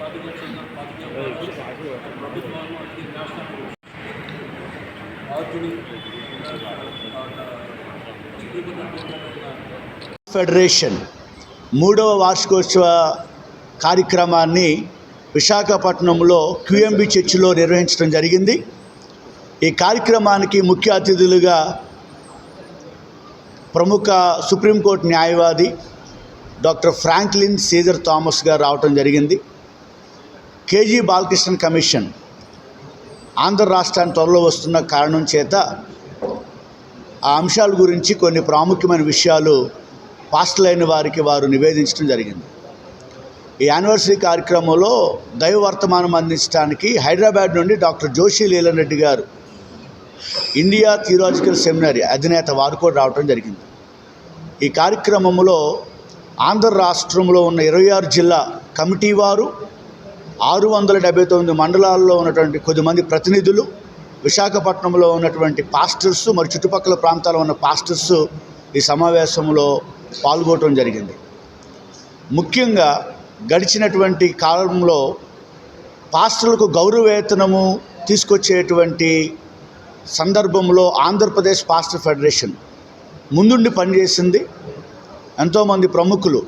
ప్రభుత్వాలు ఆర్జుని ఫెడరేషన్ మూడవ వార్షికోత్సవ కార్యక్రమాన్ని విశాఖపట్నంలో క్యూఎంబి చర్చిలో నిర్వహించడం జరిగింది. ఈ కార్యక్రమానికి ముఖ్య అతిథులుగా ప్రముఖ సుప్రీంకోర్టు న్యాయవాది డాక్టర్ ఫ్రాంక్లిన్ సీజర్ థామస్ గారు రావటం జరిగింది. కేజీ బాలకృష్ణ కమిషన్ ఆంధ్ర రాష్ట్రానికి త్వరలో వస్తున్న కారణం చేత ఆ అంశాల గురించి కొన్ని ప్రాముఖ్యమైన విషయాలు పాస్టలైన వారికి వారు నివేదించడం జరిగింది. ఈ యానివర్సరీ కార్యక్రమంలో దైవ వర్తమానం అందించడానికి హైదరాబాద్ నుండి డాక్టర్ జోషి లీలన్ రెడ్డి గారు ఇండియా థియలాజికల్ సెమినరీ అధినేత వారు కూడా రావడం జరిగింది. ఈ కార్యక్రమంలో ఆంధ్ర రాష్ట్రంలో ఉన్న ఇరవై ఆరు జిల్లా కమిటీ వారు ఆరు వందల డెబ్బై తొమ్మిది మండలాల్లో ఉన్నటువంటి కొద్దిమంది ప్రతినిధులు విశాఖపట్నంలో ఉన్నటువంటి పాస్టర్స్ మరి చుట్టుపక్కల ప్రాంతాల్లో ఉన్న పాస్టర్స్ ఈ సమావేశంలో పాల్గొనడం జరిగింది. ముఖ్యంగా గడిచినటువంటి కాలంలో పాస్టర్లకు గౌరవేతనము తీసుకొచ్చేటువంటి సందర్భంలో ఆంధ్రప్రదేశ్ పాస్టర్ ఫెడరేషన్ ముందుండి పనిచేసింది. ఎంతోమంది ప్రముఖులు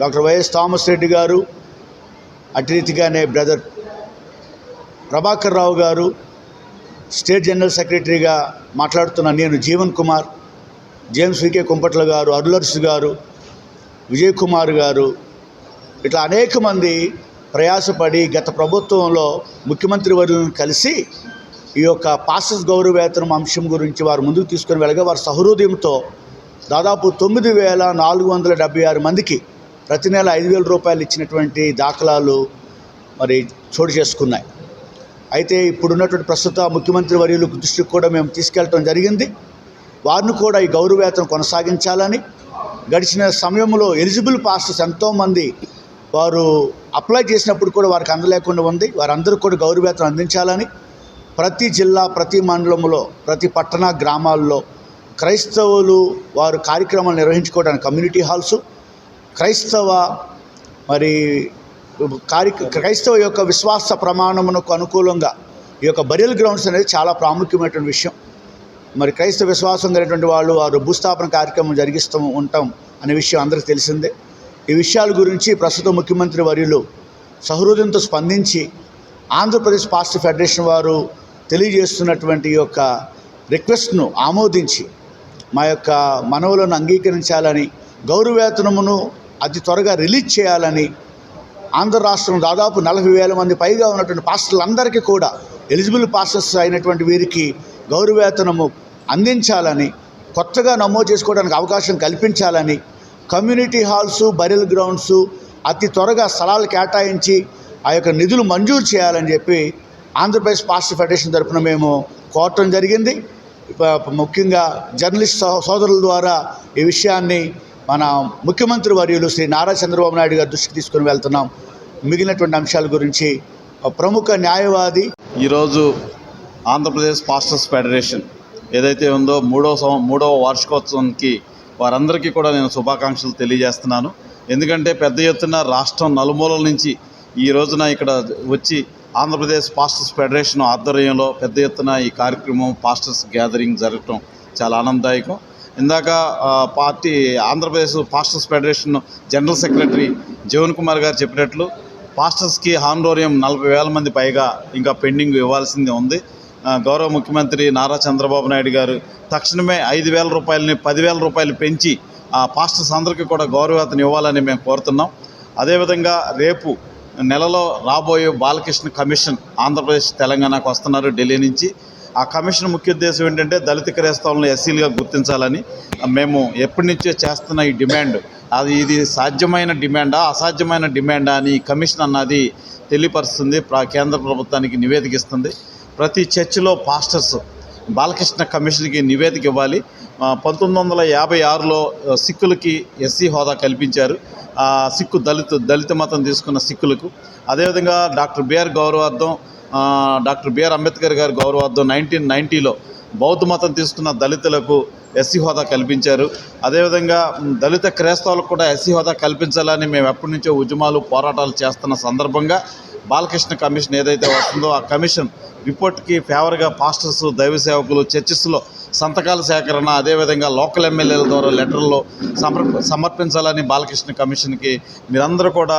డాక్టర్ వైఎస్ థామస్ రెడ్డి గారు అటు రీతిగానే బ్రదర్ ప్రభాకర్ రావు గారు స్టేట్ జనరల్ సెక్రటరీగా మాట్లాడుతున్న నేను Jeevan Kumar James V K Kumpatla garu అరులర్స్ గారు విజయ్ కుమార్ గారు ఇట్లా అనేక మంది ప్రయాసపడి గత ప్రభుత్వంలో ముఖ్యమంత్రి వర్యులను కలిసి ఈ యొక్క పాసెస్ గౌరవవేతనం అంశం గురించి వారు ముందుకు తీసుకొని వెళ్ళగా వారు సహృదయంతో దాదాపు తొమ్మిది వేల నాలుగు వందల డెబ్బై ఆరు మందికి ప్రతి నెల ఐదు వేల రూపాయలు ఇచ్చినటువంటి దాఖలాలు మరి చోటు చేసుకున్నాయి. అయితే ఇప్పుడున్నటువంటి ప్రస్తుత ముఖ్యమంత్రి వర్యుల దృష్టికి కూడా మేము తీసుకెళ్ళటం జరిగింది. వారిని కూడా ఈ గౌరవేతనం కొనసాగించాలని గడిచిన సమయంలో ఎలిజిబుల్ పాస్టర్స్ ఎంతోమంది వారు అప్లై చేసినప్పుడు కూడా వారికి అందలేకుండా ఉంది. వారందరూ కూడా గౌరవేతనం అందించాలని ప్రతి జిల్లా ప్రతి మండలంలో ప్రతి పట్టణ గ్రామాల్లో క్రైస్తవులు వారు కార్యక్రమాలు నిర్వహించుకోవడానికి కమ్యూనిటీ హాల్స్ క్రైస్తవ మరి కార్య క్రైస్తవ యొక్క విశ్వాస ప్రమాణమునకు అనుకూలంగా ఈ యొక్క బరియల్ గ్రౌండ్స్ అనేది చాలా ప్రాముఖ్యమైనటువంటి విషయం. మరి క్రైస్తవ విశ్వాసం కలిగినటువంటి వాళ్ళు వారు భూస్థాపన కార్యక్రమం జరిగిస్తూ ఉంటాం అనే విషయం అందరికీ తెలిసిందే. ఈ విషయాల గురించి ప్రస్తుత ముఖ్యమంత్రి వర్యులు సహృదయంతో స్పందించి ఆంధ్రప్రదేశ్ పాస్టర్ ఫెడరేషన్ వారు తెలియజేస్తున్నటువంటి ఈ యొక్క రిక్వెస్ట్ను ఆమోదించి మా యొక్క మనవులను అంగీకరించాలని గౌరవవేతనమును అతి త్వరగా రిలీజ్ చేయాలని ఆంధ్ర రాష్ట్రం దాదాపు నలభై వేల మంది పైగా ఉన్నటువంటి పాస్టర్లందరికీ కూడా ఎలిజిబుల్ పాస్టర్స్ అయినటువంటి వీరికి గౌరవేతనము అందించాలని కొత్తగా నమోదు చేసుకోవడానికి అవకాశం కల్పించాలని కమ్యూనిటీ హాల్స్ బరిల్ గ్రౌండ్స్ అతి త్వరగా స్థలాలు కేటాయించి ఆ యొక్క నిధులు మంజూరు చేయాలని చెప్పి ఆంధ్రప్రదేశ్ పాస్టర్ ఫెడరేషన్ తరఫున మేము కోరటం జరిగింది. ముఖ్యంగా జర్నలిస్ట్ సో- సోదరుల ద్వారా ఈ విషయాన్ని మన ముఖ్యమంత్రి వర్యులు శ్రీ నారా చంద్రబాబు నాయుడు గారి దృష్టికి తీసుకుని వెళ్తున్నాం. మిగిలినటువంటి అంశాల గురించి ప్రముఖ న్యాయవాది ఈరోజు ఆంధ్రప్రదేశ్ పాస్టర్స్ ఫెడరేషన్ ఏదైతే ఉందో మూడవ సం మూడవ వార్షికోత్సవానికి వారందరికీ కూడా నేను శుభాకాంక్షలు తెలియజేస్తున్నాను. ఎందుకంటే పెద్ద ఎత్తున రాష్ట్రం నలుమూలల నుంచి ఈ రోజున ఇక్కడ వచ్చి ఆంధ్రప్రదేశ్ పాస్టర్స్ ఫెడరేషన్ ఆధ్వర్యంలో పెద్ద ఎత్తున ఈ కార్యక్రమం పాస్టర్స్ గ్యాదరింగ్ జరగటం చాలా ఆనందదాయకం. ఇందాక party Andhra Pradesh pastors federation general secretary Jeevan Kumar garu చెప్పినట్లు పాస్టర్స్కి హానరోరియం నలభై వేల మంది పైగా ఇంకా పెండింగ్ ఇవ్వాల్సింది ఉంది. గౌరవ ముఖ్యమంత్రి నారా చంద్రబాబు నాయుడు గారు తక్షణమే ఐదు వేల రూపాయలని పదివేల రూపాయలు పెంచి ఆ పాస్టర్స్ అందరికీ కూడా గౌరవతను ఇవ్వాలని మేము కోరుతున్నాం. అదేవిధంగా రేపు నెలలో రాబోయే బాలకృష్ణ కమిషన్ ఆంధ్రప్రదేశ్ తెలంగాణకు వస్తున్నారు ఢిల్లీ నుంచి. ఆ కమిషన్ ముఖ్య ఉద్దేశం ఏంటంటే దళిత క్రైస్తవులను ఎస్సీలుగా గుర్తించాలని. మేము ఎప్పటి నుంచో చేస్తున్న ఈ డిమాండ్. అది ఇది సాధ్యమైన డిమాండా అసాధ్యమైన డిమాండా అని కమిషన్ అన్నది తెలియపరుస్తుంది కేంద్ర ప్రభుత్వానికి నివేదిక ఇస్తుంది. ప్రతి చర్చిలో పాస్టర్స్ బాలకృష్ణ కమిషన్కి నివేదిక ఇవ్వాలి. పంతొమ్మిది వందల యాభై ఆరులో సిక్కులకి ఎస్సీ హోదా కల్పించారు. ఆ, సిక్కు దళిత దళిత మతం తీసుకున్న సిక్కులకు. అదేవిధంగా డాక్టర్ బిఆర్ గౌరవార్థం డాక్టర్ బిఆర్ అంబేద్కర్ గారి గౌరవార్థం నైన్టీన్ నైంటీలో బౌద్ధ మతం తీసుకున్న దళితులకు ఎస్సీ హోదా కల్పించారు. అదేవిధంగా దళిత క్రైస్తవులకు కూడా ఎస్సీ హోదా కల్పించాలని మేము ఎప్పటి నుంచో ఉద్యమాలు పోరాటాలు చేస్తున్న సందర్భంగా బాలకృష్ణ కమిషన్ ఏదైతే వస్తుందో ఆ కమిషన్ రిపోర్ట్కి ఫేవర్గా పాస్టర్స్ దైవ సేవకులు చర్చిస్లో సంతకాల సేకరణ అదేవిధంగా లోకల్ ఎమ్మెల్యేల ద్వారా లెటర్లు సమర్ సమర్పించాలని బాలకృష్ణ కమిషన్కి మీరందరూ కూడా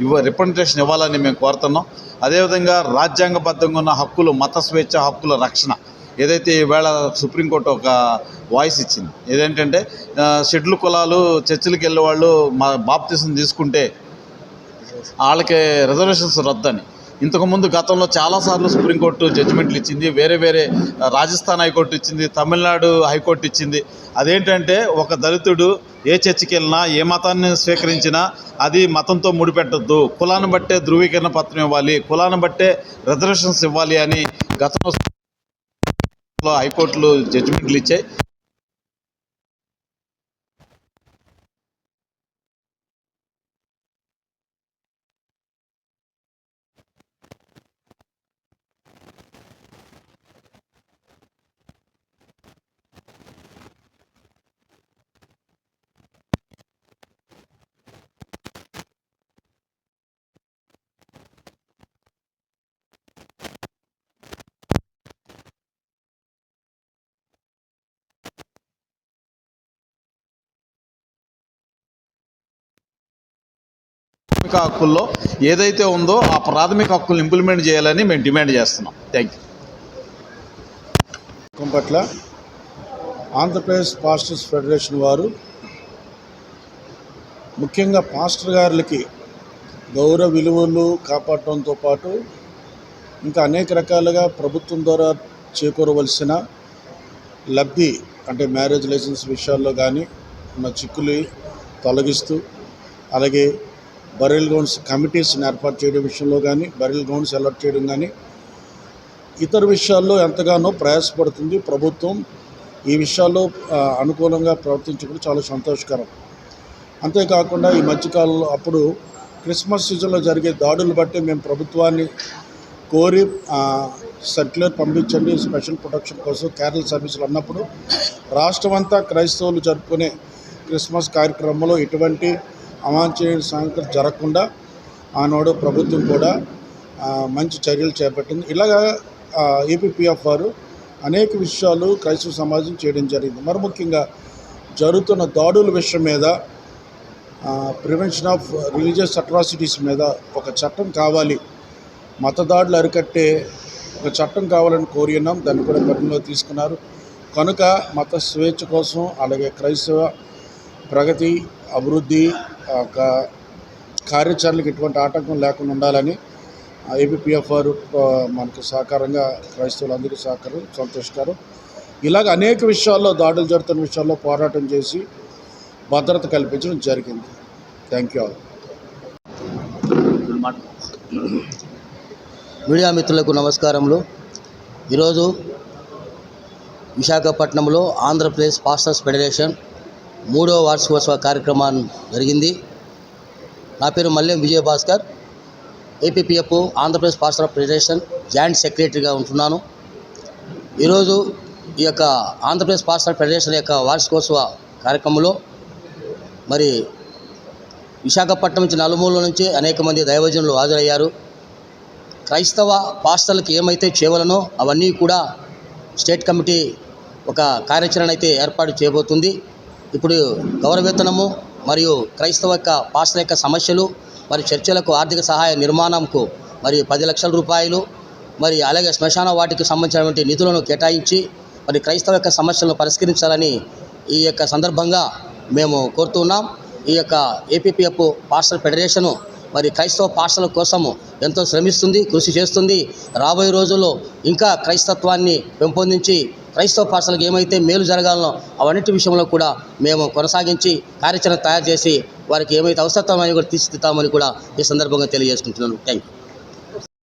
ఇవ్వ రిప్రజెంటేషన్ ఇవ్వాలని మేము కోరుతున్నాం. అదేవిధంగా రాజ్యాంగబద్ధంగా ఉన్న హక్కులు మత స్వేచ్ఛ హక్కుల రక్షణ ఏదైతే ఈవేళ సుప్రీంకోర్టు ఒక వాయిస్ ఇచ్చింది ఏదేంటంటే ఆ, షెడ్యూల్ కులాలు చర్చిలకు వెళ్ళే వాళ్ళు మా బాప్తిసం తీసుకుంటే వాళ్ళకి రిజర్వేషన్స్ రద్దని. ఇంతకుముందు గతంలో చాలాసార్లు సుప్రీంకోర్టు జడ్జిమెంట్లు ఇచ్చింది వేరే వేరే రాజస్థాన్ హైకోర్టు ఇచ్చింది తమిళనాడు హైకోర్టు ఇచ్చింది. అదేంటంటే ఒక దళితుడు ఏ చర్చికి వెళ్ళినా ఏ మతాన్ని స్వీకరించినా అది మతంతో ముడిపెట్టద్దు. కులాన్ని బట్టే ధృవీకరణ పత్రం ఇవ్వాలి కులాన్ని బట్టే రిజర్వేషన్స్ ఇవ్వాలి అని గతంలో హైకోర్టులు జడ్జిమెంట్లు ఇచ్చాయి. ప్రాథమిక హక్కుల్లో ఏదైతే ఉందో ఆ ప్రాథమిక హక్కులను ఇంప్లిమెంట్ చేయాలని మేము డిమాండ్ చేస్తున్నాం. థ్యాంక్ యూ పట్ల ఆంధ్రప్రదేశ్ పాస్టర్స్ ఫెడరేషన్ వారు ముఖ్యంగా పాస్టర్ గారులకి గౌరవ విలువలు కాపాడటంతో పాటు ఇంకా అనేక రకాలుగా ప్రభుత్వం ద్వారా చేకూరవలసిన లబ్ధి అంటే మ్యారేజ్ లైసెన్స్ విషయాల్లో కానీ ఉన్న చిక్కులు తొలగిస్తూ అలాగే బరెల్ గ్రౌండ్స్ కమిటీస్ని ఏర్పాటు చేయడం విషయంలో కానీ బరెల్ గ్రౌండ్స్ అలర్ట్ చేయడం కానీ ఇతర విషయాల్లో ఎంతగానో ప్రయాసపడుతుంది. ప్రభుత్వం ఈ విషయాల్లో అనుకూలంగా ప్రవర్తించడం చాలా సంతోషకరం. అంతేకాకుండా ఈ మధ్యకాలంలో అప్పుడు క్రిస్మస్ సీజన్లో జరిగే దాడులు బట్టి మేము ప్రభుత్వాన్ని కోరి సర్క్యులర్ పంపించండి స్పెషల్ ప్రొటెక్షన్ కోసం కేరళ సర్వీసులు అన్నప్పుడు రాష్ట్రం అంతా క్రైస్తవులు జరుపుకునే క్రిస్మస్ కార్యక్రమంలో ఎటువంటి అవాంఛనీయ సంఘటన జరగకుండా ఆనాడు ప్రభుత్వం కూడా మంచి చర్యలు చేపట్టింది. ఇలాగా ఏపీపీఎఫ్ వారు అనేక విషయాలు క్రైస్తవ సమాజం చేయడం జరిగింది. మరి ముఖ్యంగా జరుగుతున్న దాడుల విషయం మీద ప్రివెన్షన్ ఆఫ్ రిలీజియస్ అట్రాసిటీస్ మీద ఒక చట్టం కావాలి. మతదాడులు అరికట్టే ఒక చట్టం కావాలని కోరి ఉన్నాం. దాన్ని కూడా పరిగణలో తీసుకున్నారు. కనుక మత స్వేచ్ఛ కోసం అలాగే క్రైస్తవ ప్రగతి అభివృద్ధి కార్యాచరణకు ఎటువంటి ఆటంకం లేకుండా ఉండాలని ఏబిపిఎఫ్ వారు మనకు సహకారంగా క్రైస్తవులందరికీ సహకారం సంతోషిస్తారు. ఇలాగ అనేక విషయాల్లో దాడులు జరుగుతున్న విషయాల్లో పోరాటం చేసి భద్రత కల్పించడం జరిగింది. థ్యాంక్ యూ ఆల్ మీడియా మిత్రులకు నమస్కారములు. ఈరోజు విశాఖపట్నంలో ఆంధ్రప్రదేశ్ పాస్టర్స్ ఫెడరేషన్ మూడో వార్షికోత్సవ కార్యక్రమం జరిగింది. నా పేరు Mallem Vijayabhaskar. APPF Andhra Pradesh pastor federation joint సెక్రటరీగా ఉంటున్నాను. ఈరోజు ఈ యొక్క ఆంధ్రప్రదేశ్ పాస్టర్ ఫెడరేషన్ యొక్క వార్షికోత్సవ కార్యక్రమంలో మరి విశాఖపట్నం నుంచి నలుమూల నుంచి అనేక మంది దైవజనులు హాజరయ్యారు. క్రైస్తవ పాస్టర్లకు ఏమైతే చేయవలనో అవన్నీ కూడా స్టేట్ కమిటీ ఒక కార్యాచరణ అయితే ఏర్పాటు చేయబోతుంది. ఇప్పుడు గౌరవేతనము మరియు క్రైస్తవ యొక్క పాస్టర్ యొక్క సమస్యలు మరి చర్చలకు ఆర్థిక సహాయ నిర్మాణంకు మరి పది లక్షల రూపాయలు మరి అలాగే శ్మశాన వాటికి సంబంధించినటువంటి నిధులను కేటాయించి మరి క్రైస్తవ యొక్క సమస్యలను పరిష్కరించాలని ఈ యొక్క సందర్భంగా మేము కోరుతున్నాం. ఈ యొక్క ఏపీపీఎఫ్ పాస్టర్ ఫెడరేషను మరి క్రైస్తవ పాఠశాల కోసము ఎంతో శ్రమిస్తుంది కృషి చేస్తుంది. రాబోయే రోజుల్లో ఇంకా క్రైస్తత్వాన్ని పెంపొందించి క్రైస్తవ పాఠశాలకు ఏమైతే మేలు జరగాలనో అవన్నిటి విషయంలో కూడా మేము కొనసాగించి కార్యాచరణ తయారు చేసి వారికి ఏమైతే అవసరమని కూడా తీర్చిదిద్దామని కూడా ఈ సందర్భంగా తెలియజేసుకుంటున్నాను. Thank you